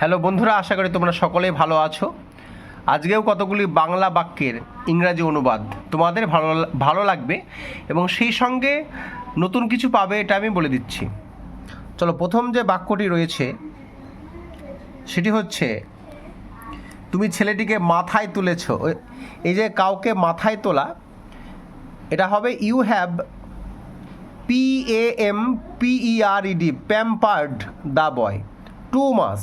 Hello বন্ধুরা, আশা করি তোমরা সকলেই ভালো আছো। আজকেও কতগুলি বাংলা বাক্যের ইংরাজি অনুবাদ তোমাদের ভালো ভালো লাগবে এবং সেই সঙ্গে নতুন কিছু পাবে এটা আমি বলে দিচ্ছি। চলো, প্রথম যে বাক্যটি রয়েছে, সেটি হচ্ছে, তুমি ছেলেটিকে মাথায় তুলেছ। এই যে কাউকে মাথায় তোলা, এটা হবে you have P A M P E R pampered the boy too much.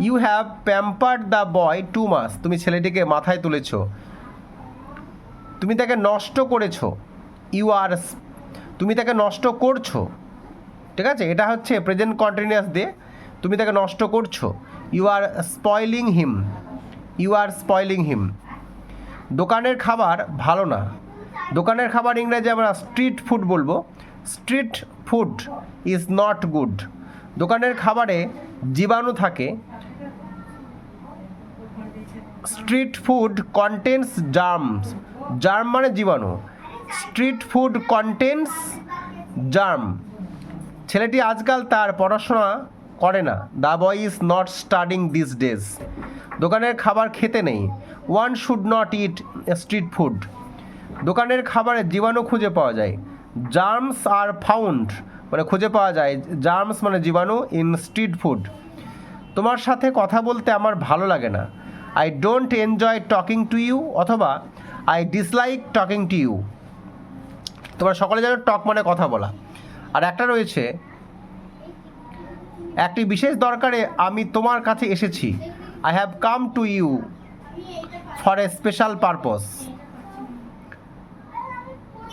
You have pampered the boy too much তুমি ছেলেটিকে মাথায় তুলেছ। তুমি তাকে নষ্ট করেছ। ইউ আর তুমি তাকে নষ্ট করছ। ঠিক আছে? এটা হচ্ছে প্রেজেন্ট কন্টিনিউয়াস দিয়ে তুমি তাকে নষ্ট করছ। ইউ আর স্পয়লিং হিম ইউ আর স্পয়লিং হিম দোকানের খাবার ভালো না। দোকানের খাবার ইংরেজি আমরা স্ট্রিট ফুড বলব। Street food is not good দোকানের খাবারে জীবাণু থাকে। Street food contents germs germ মানে জীবাণু। স্ট্রিট ফুড কন্টেন্টস জার্ম ছেলেটি আজকাল তার পড়াশোনা করে না। The boy is not studying these days দোকানের খাবার খেতে নেই। One should not eat street food দোকানের খাবারে জীবাণু খুঁজে পাওয়া যায়। জার্মস আর ফাউন্ড মানে খুঁজে পাওয়া যায়। জার্মস মানে জীবাণু ইন স্ট্রিট ফুড তোমার সাথে কথা বলতে আমার ভালো লাগে না। I don't enjoy talking to you অথবা I dislike talking to you তোমরা সকলে জানো টক মানে কথা বলা। আর একটা রয়েছে, একটি বিশেষ দরকারে আমি তোমার কাছে এসেছি। I have come to you for a special purpose